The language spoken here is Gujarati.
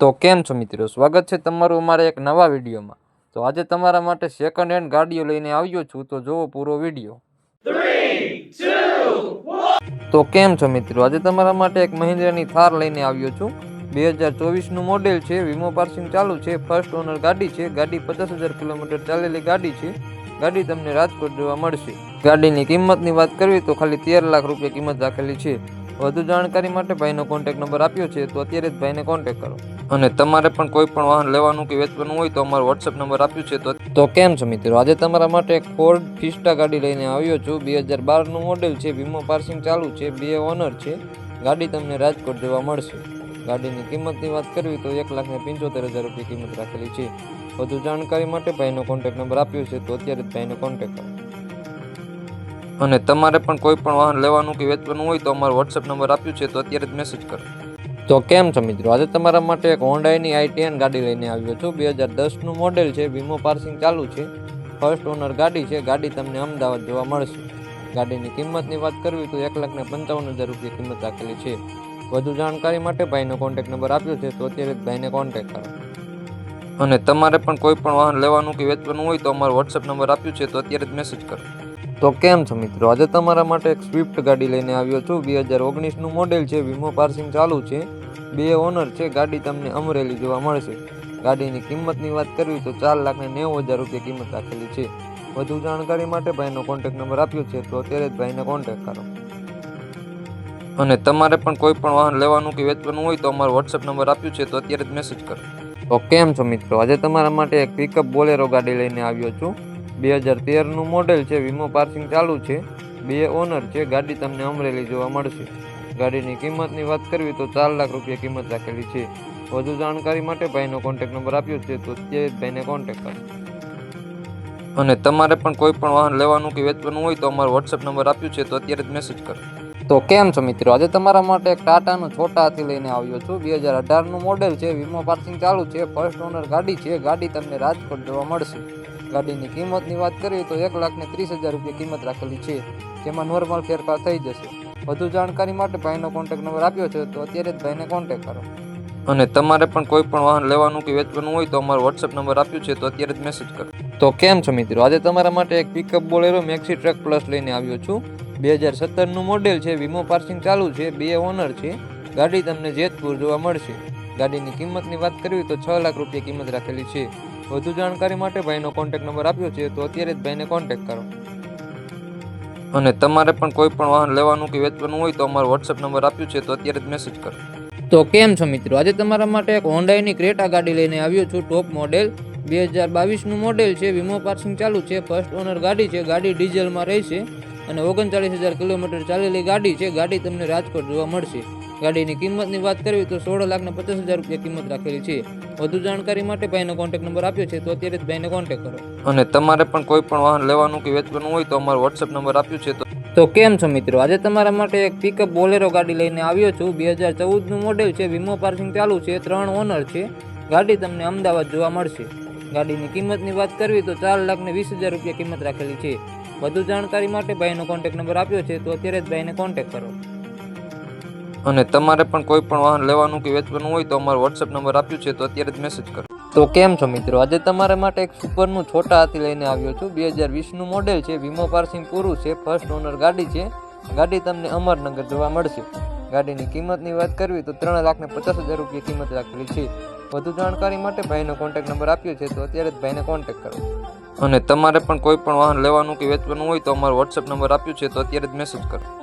તો કેમ છો મિત્રો? સ્વાગત છે તમારું અમારા એક નવા વિડીયોમાં. તો આજે તમારા માટે સેકન્ડ હેન્ડ ગાડીઓ લઈને આવ્યો છું, તો જોવો પૂરો વીડિયો. તો કેમ છો મિત્રો? આજે તમારા માટે એક મહિન્દ્રાની થાર લઈને આવ્યો છું. બે હજાર ચોવીસનું મોડેલ છે, વીમો પાર્સિંગ ચાલુ છે ફર્સ્ટ ઓનર ગાડી છે, ગાડી પચાસ હજાર કિલોમીટર ચાલેલી ગાડી છે. ગાડી તમને રાજકોટ જોવા મળશે. ગાડીની કિંમતની વાત કરવી તો ખાલી તેર લાખ રૂપિયા કિંમત રાખેલી છે. વધુ જાણકારી માટે ભાઈનો કોન્ટેક્ટ નંબર આપ્યો છે, તો અત્યારે જ ભાઈને કોન્ટેક્ટ કરો. અને તમારે પણ કોઈ પણ વાહન લેવાનું કે વેચવાનું હોય તો અમારો વોટ્સઅપ નંબર આપ્યો છે. તો તો કેમ છો મિત્રો? આજે તમારા માટે એક ફોર્ડ ફિસ્ટા ગાડી લઈને આવ્યો છું. બે હજાર બારનું મોડેલ છે. વીમો પાર્સિંગ ચાલુ છે. બે ઓનર છે. ગાડી તમને રાજકોટ જોવા મળશે. ગાડીની કિંમતની વાત કરવી તો એક લાખને પંચોતેર હજાર રૂપિયા કિંમત રાખેલી છે. વધુ જાણકારી માટે ભાઈનો કોન્ટેક્ટ નંબર આપ્યો છે. તો અત્યારે જ ભાઈને કોન્ટેક્ટ કરો. અને તમારે પણ કોઈ પણ વાહન લેવાનું કે વેચવાનું હોય તો અમારો વોટ્સઅપ નંબર આપ્યો છે. તો અત્યારે જ મેસેજ કરો. તો કેમ છો મિત્રો? આજે તમારા માટે એક હોન્ડાઈની આઈટીએન ગાડી લઈને આવ્યો છું. બે હજાર દસનું મોડેલ છે. વીમો પાર્સિંગ ચાલુ છે. ફર્સ્ટ ઓનર ગાડી છે. ગાડી તમને અમદાવાદ જોવા મળશે. ગાડીની કિંમતની વાત કરવી તો એક લાખને પંચાવન હજાર રૂપિયા કિંમત રાખેલી છે. વધુ જાણકારી માટે ભાઈનો કોન્ટેક્ટ નંબર આપ્યો છે. તો અત્યારે ભાઈને કોન્ટેક્ટ કરો. અને તમારે પણ કોઈ પણ વાહન લેવાનું કે વેચવાનું હોય તો અમારો વોટ્સઅપ નંબર આપ્યો છે. તો અત્યારે જ મેસેજ કરો. તો કેમ છો મિત્રો? આજે તમારા માટે એક સ્વિફ્ટ ગાડી લઈને આવ્યો છું. બે હજાર ઓગણીસનું મોડેલ છે. વીમો પાર્સિંગ ચાલુ છે. બે ઓનર છે. ગાડી તમને અમરેલી જોવા મળશે. ગાડીની કિંમતની વાત કરવી તો ચાર લાખ ને નેવું હજાર રૂપિયા કિંમત રાખેલી છે. વધુ જાણકારી માટે ભાઈનો કોન્ટેક્ટ નંબર આપ્યો છે. તો અત્યારે જ ભાઈને કોન્ટેક્ટ કરો. અને તમારે પણ કોઈ પણ વાહન લેવાનું કે વેચવાનું હોય તો અમારો વોટ્સઅપ નંબર આપ્યો છે. તો અત્યારે જ મેસેજ કરો. તો કેમ છો મિત્રો? આજે તમારા માટે એક પિકઅપ બોલેરો ગાડી લઈને આવ્યો છું. બે હજાર તેરનું મોડેલ છે, વીમો પાર્સિંગ ચાલુ છે. બે ઓનર છે, ગાડી તમને અમરેલી જોવા મળશે. ગાડીની કિંમતની વાત કરવી તો ચાર લાખ રૂપિયા કિંમત રાખેલી છે. વધુ જાણકારી માટે ભાઈનો કોન્ટેક્ટ નંબર આપ્યો છે, તો તે ભાઈને કોન્ટેક કરો. અને તમારે પણ કોઈ પણ વાહન લેવાનું કે વેચવાનું હોય તો અમારો વોટ્સઅપ નંબર આપ્યો છે, તો અત્યારે જ મેસેજ કરો. તો કેમ છો મિત્રો? આજે તમારા માટે એક ટાટાનો છોટા હાથી લઈને આવ્યો છું. બે હજાર અઢારનું મોડેલ છે, વીમો પાર્સિંગ ચાલુ છે. ફર્સ્ટ ઓનર ગાડી છે, ગાડી તમને રાજકોટ જોવા મળશે. ગાડીની કિંમતની વાત કરીએ તો એક લાખને ત્રીસ હજાર રૂપિયા કિંમત રાખેલી છે, જેમાં નોર્મલ ફેરફાર થઈ જશે. વધુ જાણકારી માટે ભાઈનો કોન્ટેક્ટ નંબર આપ્યો છે, તો અત્યારે જ ભાઈને કોન્ટેક્ટ કરો. અને તમારે પણ કોઈ પણ વાહન લેવાનું કે વેચવાનું હોય તો અમારો વોટ્સઅપ નંબર આપ્યો છે, તો અત્યારે જ મેસેજ કરો. તો કેમ છો મિત્રો? આજે તમારા માટે એક pickup Bolero maxi truck plus લઈને આવ્યો છું. બે હજાર સત્તરનું મોડેલ છે, વીમો પાર્સિંગ ચાલુ છે, બે ઓનર છે. ગાડી તમને જેતપુર જોવા મળશે. ગાડીની કિંમતની વાત કરવી તો છ લાખ રૂપિયા કિંમત રાખેલી છે. વધુ જાણકારી માટે ભાઈનો કોન્ટેક નંબર આપ્યો છે, તો અત્યારે જ ભાઈને કોન્ટેક્ટ કરો. અને તમારે પણ કોઈ પણ વાહન લેવાનું કે વેચવાનું હોય તો અમારો વોટ્સઅપ નંબર આપ્યો છે, તો અત્યારે જ મેસેજ કરો. તો કેમ છો મિત્રો? આજે તમારા માટે એક હોન્ડાઈની ક્રેટા ગાડી લઈને આવ્યો છું ટોપ મોડેલ બે હજાર બાવીસનું મોડેલ છે, વીમો પાર્સિંગ ચાલુ છે ફર્સ્ટ ઓનર ગાડી છે, ગાડી ડીઝલમાં રહેશે અને ઓગણચાલીસ હજાર કિલોમીટર ચાલેલી ગાડી છે, ગાડી તમને રાજકોટ જોવા મળશે. ગાડીની કિંમતની વાત કરવી તો સોળ લાખ ને પચાસ હજાર રૂપિયા કિંમત રાખેલી છે. વધુ જાણકારી માટે ભાઈનો કોન્ટેક્ટ નંબર આપ્યો છે તો અત્યારે જ ભાઈને કોન્ટેક્ટ કરો. અને તમારે પણ કોઈ પણ વાહન લેવાનું કે વેચવાનું હોય તો અમારો વોટ્સએપ નંબર આપ્યો છે તો તો કેમ છો મિત્રો? આજે તમારા માટે એક પિકઅપ બોલેરો ગાડી લઈને આવ્યો છું. બે હજાર ચૌદનું મોડેલ છે વીમો પાર્સિંગ ચાલુ છે ત્રણ ઓનર છે. ગાડી તમને અમદાવાદ જોવા મળશે. ગાડીની કિંમતની વાત કરવી તો ચાર લાખ ને વીસ હજાર રૂપિયા કિંમત રાખેલી છે. વધુ જાણકારી માટે ભાઈનો કોન્ટેક્ટ નંબર આપ્યો છે તો અત્યારે જ ભાઈને કોન્ટેક્ટ કરો. અને તમારે પણ કોઈ પણ વાહન લેવાનું કે વેચવાનું હોય તો અમારો વોટ્સઅપ નંબર આપ્યો છે, તો અત્યારે જ મેસેજ કરો. તો કેમ છો મિત્રો? આજે તમારા માટે એક સુપરનું છોટા હાથી લઈને આવ્યો છું. બે હજાર વીસનું મોડેલ છે, વીમો પાર્સિંગ પૂરું છે ફર્સ્ટ ઓનર ગાડી છે. ગાડી તમને અમરનગર જોવા મળશે. ગાડીની કિંમતની વાત કરવી તો ત્રણ લાખને પચાસ હજાર રૂપિયા કિંમત રાખેલી છે. વધુ જાણકારી માટે ભાઈનો કોન્ટેક્ટ નંબર આપ્યો છે, તો અત્યારે જ ભાઈને કોન્ટેક્ટ કરો. અને તમારે પણ કોઈ પણ વાહન લેવાનું કે વેચવાનું હોય તો અમારો વોટ્સઅપ નંબર આપ્યો છે, તો અત્યારે જ મેસેજ કરો.